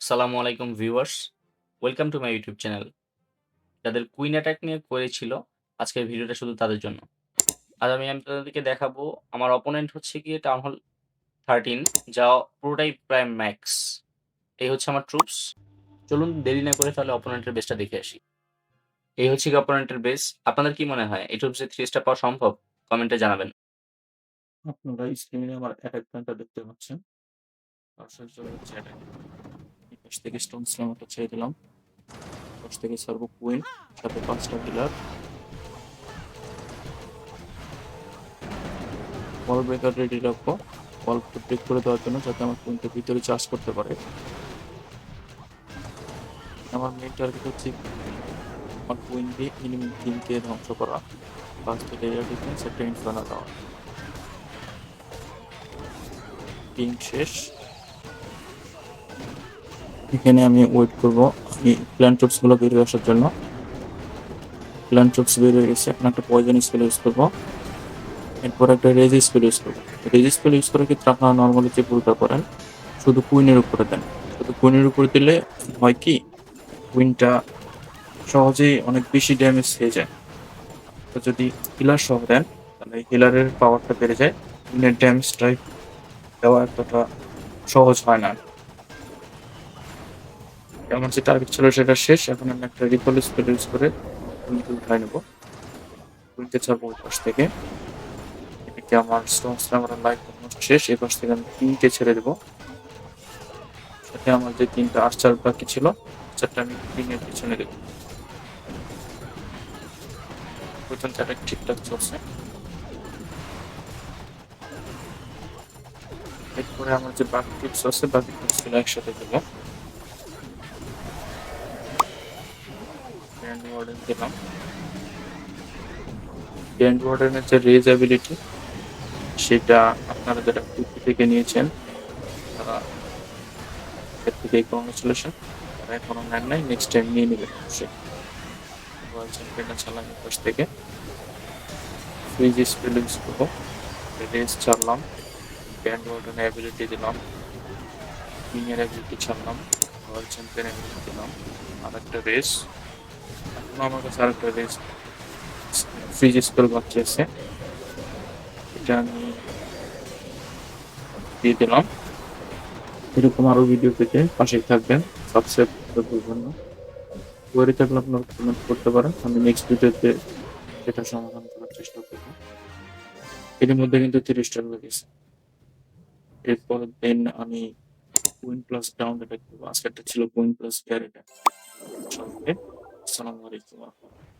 সালামু আলাইকুম viewers, welcome to my YouTube channel. যাদের কুইন অ্যাটাক নিয়ে করেছিল আজকের ভিডিওটা শুধু তাদের জন্য। আজ আমি আপনাদেরকে দেখাবো, আমার অপোনেন্ট হচ্ছে গিয়ে টাউন হল থার্টিন যা পুরোটাই প্রায় ম্যাক্স এই হচ্ছে আমার ট্রুপস চলুন দেরি না করে তাহলে অপোনেন্টের বেসটা দেখে আসি। এই হচ্ছে কি অপোনেন্টের বেস আপনাদের কি মনে হয়, এই ট্রুপসে থ্রি স্টার পাওয়া সম্ভব? কমেন্টে জানাবেন। আপনারা স্ক্রিনে আমার অ্যাটাক প্ল্যানটা দেখতে পাচ্ছেন। অ্যাটাক পাশ থেকে স্টোন স্ল্যামারটা ছেড়ে দিলাম। দশ থেকে সার্ভো কুইন সাথে পাঁচটা পিলার ওয়াল ব্রেকার রেডি রাখব। ওয়ালটা ব্রেক করে দেওয়ার জন্য যাতে আমার কুইনটা ভিতরে চার্জ করতে পারে। আমার মেইন টার্গেট হচ্ছে আমার কুইন দিয়ে এনিমি টিমকে ধ্বংস করা। ফার্স্ট এরিয়া ডিফেন্স একটা ইনফার্না দেওয়া। টিম শেষ। এখানে আমি ওয়েট করব। আমি প্ল্যানগুলো বেরিয়ে আসার জন্য। প্ল্যান টুপস বেরিয়ে গেছে। এখন একটা পয়জন স্পেল ইউজ করব। এরপর একটা রেজ স্পেল ইউজ করব। রেজ স্পেল ইউজ করার ক্ষেত্রে আপনারা নর্মালি যে ভুলটা করেন, শুধু কুইনের উপরে দেন। শুধু কুইনের উপরে দিলে হয় কি কুইনটা সহজেই অনেক বেশি ড্যামেজ হয়ে যায়। তো যদি হিলার সহ দেন, তাহলে হিলারের পাওয়ারটা বেড়ে যায়। কুইনের ড্যামেজটাই দেওয়া এতটা সহজ হয় না। আমার যে টার্গেট ছিল সেটা শেষ, এখন আমি একটা রিকল স্পেল ইউজ করে কুইনকে উঠাই নেব। কুইনকে ছাড়বো ওই পাশ থেকে। এদিকে আমার স্টোনস আমার লাইফ শেষ, এই পাশ থেকে আমি তিনটে ছেড়ে দেবো। সাথে আমার যে তিনটা আর্চার বাকি ছিল চারটা আমি তিনের পিছনে দেবো। পর্যন্ত এটা ঠিকঠাক চলছে? এরপরে আমার যে বাকি টিপস আছে, বাকি টিপসগুলো একসাথে দেবো। গ্র্যান্ড ওয়ার্ডেন দিলাম গ্র্যান্ড ওয়ার্ডেনের যে রেজ অ্যাবিলিটি সেটা আপনারা যেটা কুকি থেকে নিয়েছেন, তারা এর থেকে কংগ্রেচুলেশন তারা এখনও নেন নাই নেক্সট টাইম নিয়ে নেবেন অবশ্যই। রয়্যাল চ্যাম্পিয়নটা চালাম এর পাশ থেকে। ফ্রিজ স্পেল ইউজ করব রেস ছাড়লাম। গ্র্যান্ড ওয়ার্ডেনের অ্যাবিলিটি দিলাম। কিংয়ের অ্যাবিলিটি ছাড়লাম। রয়্যাল চ্যাম্পিয়ন অ্যাবিলিটি দিলাম। আর একটা রেস আমার কাছে আরেকটা রেস ফ্রিজ স্পেল বাকি আছে। এটা আমি দিয়ে দিলাম। এরকম আরও ভিডিও পেতে পাশেই থাকবেন সাবস্ক্রাইব করতে না। কোয়ারি থাকলে আপনারা কমেন্ট করতে পারেন, আমি নেক্সট ভিডিওতে সেটা সমাধান করার চেষ্টা করব। এর মধ্যে কিন্তু তিরিশটা হয়ে গেছে এরপর দেন আমি কুইন প্লাস ডাউন এটা করব। আজকেরটা ছিল কুইন প্লাস そのままでいきます。